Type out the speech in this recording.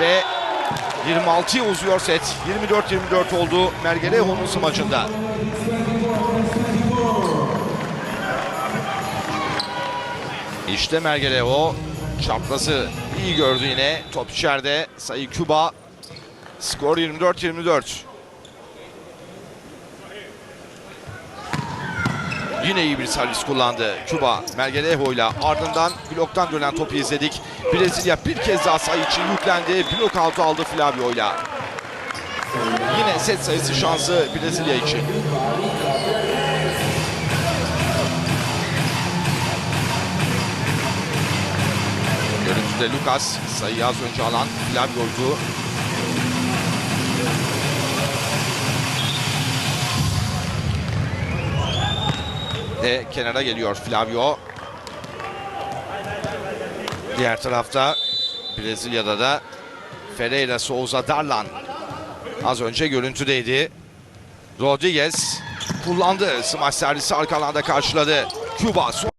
ve 26'ya uzuyor set. 24-24 oldu Mergeleho'nun smacında. İşte Mergeleho çaprazı iyi gördü yine. Top içeride. Sayı Küba. Skor 24-24. Yine iyi bir servis kullandı. Küba Mergeleho ile ardından bloktan dönen topu izledik. Brezilya bir kez daha sayı için yüklendi. Blok altı aldı Flavio ile. Yine set sayısı şansı Brezilya için. Görüntüde Lucas sayıyı az önce alan Flavio'ydu. De kenara geliyor Flavio. Diğer tarafta Brezilya'da da Ferreira Souza Darlan az önce görüntüdeydi. Rodriguez kullandı. Smaç servisi arkalarda karşıladı. Cuba